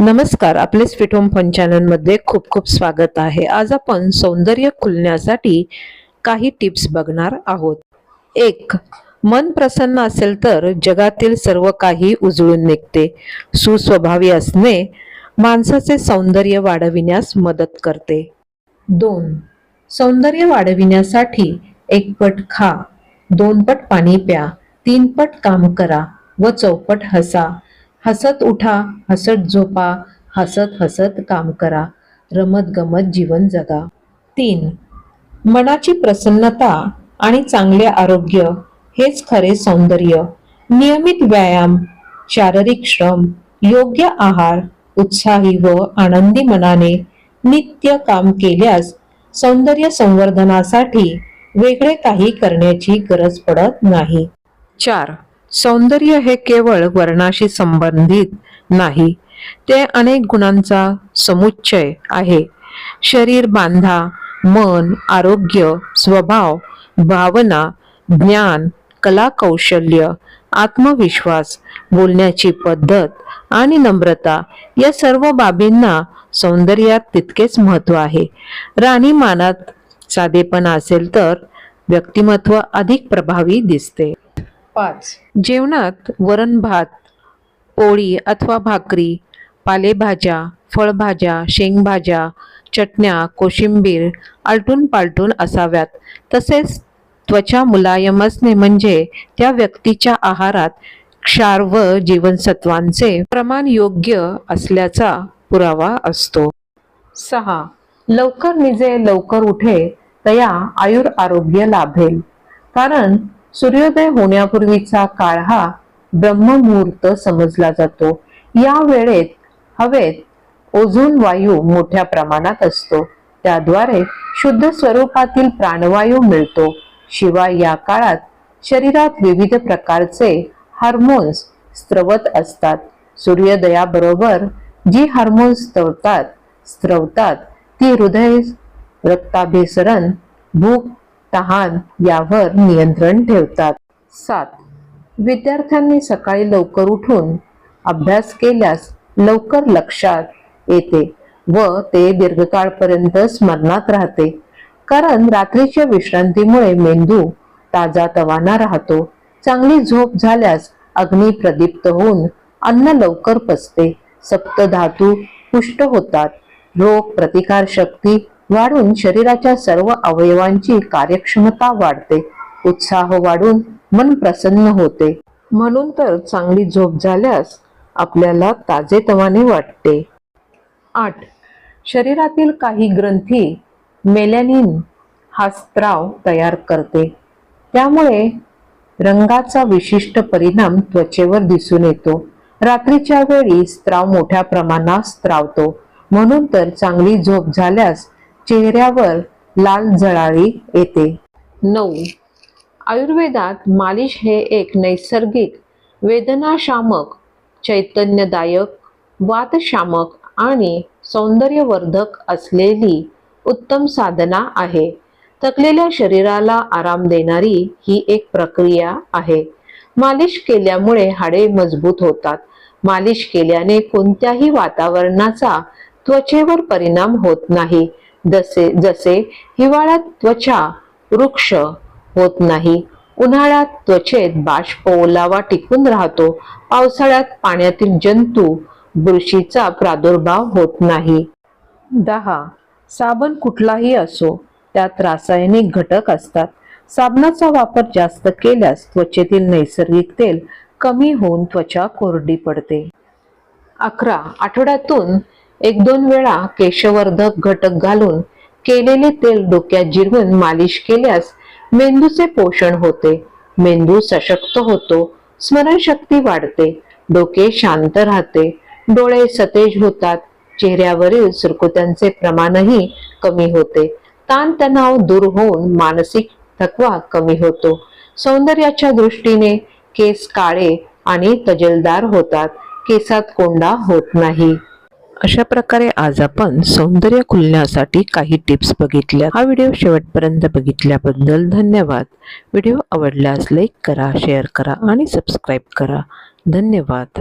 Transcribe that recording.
नमस्कार आपले sweet home fun चॅनलमध्ये खूप खूप स्वागत आहे. आज आपण सौंदर्य खुलण्यासाठी काही टिप्स बघणार आहोत. एक मन प्रसन्न असेल तर जगातील सर्व काही उजळून निघते. सुस्वभावी असणे माणसाचे सौंदर्य वाढविण्यास मदत करते. दोन सौंदर्य वाढविण्यासाठी एक पट खा दोन पट पाणी प्या तीन पट काम करा व चौपट हसा. हसत उठा हसत झोपा हसत हसत काम करा रमत गमत जीवन जगा. तीन मनाची प्रसन्नता आणि चांगले आरोग्य हेच खरे सौंदर्य. नियमित व्यायाम शारीरिक श्रम योग्य आहार उत्साही व आनंदी मनाने नित्य काम केल्यास सौंदर्य संवर्धनासाठी वेगळे काही करण्याची गरज पडत नाही. चार सौंदर्य हे केवळ वर्णाशी संबंधित नाही ते अनेक गुणांचा समुच्चय आहे. शरीर बांधा मन आरोग्य स्वभाव भावना ज्ञान कला कौशल्य आत्मविश्वास बोलण्याची पद्धत आणि नम्रता या सर्व बाबींना सौंदर्यात तितकेच महत्त्व आहे. राणीमानात साधेपणा असेल तर व्यक्तिमत्व अधिक प्रभावी दिसते. पाच. जेवणात वरण भात पोळी अथवा भाकरी पालेभाज्या फळभाज्या शेंगभाज्या चटण्या कोशिंबीर आलटून पालटून असाव्यात. तसेच त्वचा मुलायम असणे म्हणजे त्या व्यक्तीच्या आहारात क्षार व जीवनसत्वांचे प्रमाण योग्य असल्याचा पुरावा असतो. सहा. लवकर निजे लवकर उठे तया आयुर आरोग्य लाभेल. कारण सूर्योदय होण्यापूर्वीचा काळ हा ब्रह्ममुहूर्त समजला जातो. या वेळेत हवेत ओझोन वायू मोठ्या प्रमाणात असतो. त्याद्वारे शुद्ध स्वरूपातील प्राणवायू मिळतो. शिवाय या काळात शरीरात विविध प्रकारचे हार्मोन्स स्त्रवत असतात. सूर्योदयाबरोबर जी हार्मोन्स स्त्रवतात स्त्रवतात ती हृदय रक्ताभिसरण भूक तहान यावर नियंत्रण ठेवतात. सात. विद्यार्थ्यांनी सकाळी लवकर उठून अभ्यास केल्यास लवकर लक्षात येते व ते दीर्घकाळपर्यंत स्मरणात राहते. कारण रात्रीच्या विश्रांतीमुळे मेंदू ताजा तवाना राहतो. चांगली झोप झाल्यास अग्नी प्रदीप्त होऊन अन्न लवकर पचते. सप्तधातू पुष्ट होतात. रोग प्रतिकार शक्ती वाढून शरीराच्या सर्व अवयवांची कार्यक्षमता वाढते. उत्साह वाढून मन प्रसन्न होते. म्हणून तर चांगली झोप झाल्यास आपल्याला ताजेतवाने वाटते. आठ. शरीरातील काही ग्रंथी मेलॅनिन हा स्त्राव तयार करते. त्यामुळे रंगाचा विशिष्ट परिणाम त्वचेवर दिसून येतो. रात्रीच्या वेळी स्त्राव मोठ्या प्रमाणात स्त्रावतो. म्हणून तर चांगली झोप झाल्यास चेहऱ्यावर लाल जळाळी येते. नऊ. आयुर्वेदात मालिश हे एक नैसर्गिक वेदनाशामक चैतन्यदायक वातशामक आणि सौंदर्यवर्धक असलेली उत्तम साधना आहे. थकलेल्या शरीराला आराम देणारी ही एक प्रक्रिया आहे. मालिश केल्यामुळे हाडे मजबूत होतात. मालिश केल्याने कोणत्याही वातावरणाचा त्वचेवर परिणाम होत नाही. जसे जसे हिवाळ्यात त्वचा वृक्ष होत नाही उन्हाळ्यात त्वचेत बाष्प ओलावा टिकून राहतो पावसाळ्यात पाण्यातील जंतू बुरशीचा प्रादुर्भाव होत नाही. दहा. साबण कुठलाही असो त्यात रासायनिक घटक असतात. साबणाचा वापर जास्त केल्यास त्वचेतील नैसर्गिक तेल कमी होऊन त्वचा कोरडी पडते. अकरा. आठवड्यातून एक दोन वेळा केशवर्धक घटक घालून केलेले तेल डोक्यात जिरवून मालिश केल्यास मेंदूचे पोषण होते. मेंदू सशक्त होतो. स्मरणशक्ती वाढते. डोके शांत राहते. डोळे सतेज होतात. चेहऱ्यावरील सुरकुत्यांचे प्रमाणही कमी होते. ताणतणाव दूर होऊन मानसिक थकवा कमी होतो. सौंदर्याच्या दृष्टीने केस काळे आणि तजेलदार होतात. केसात कोंडा होत नाही. अशा प्रकारे आज आपण सौंदर्य खुलण्यासाठी काही टिप्स बघितल्या. हा व्हिडिओ शेवटपर्यंत बघितल्याबद्दल धन्यवाद. व्हिडिओ आवडल्यास लाईक करा शेअर करा आणि सबस्क्राईब करा. धन्यवाद.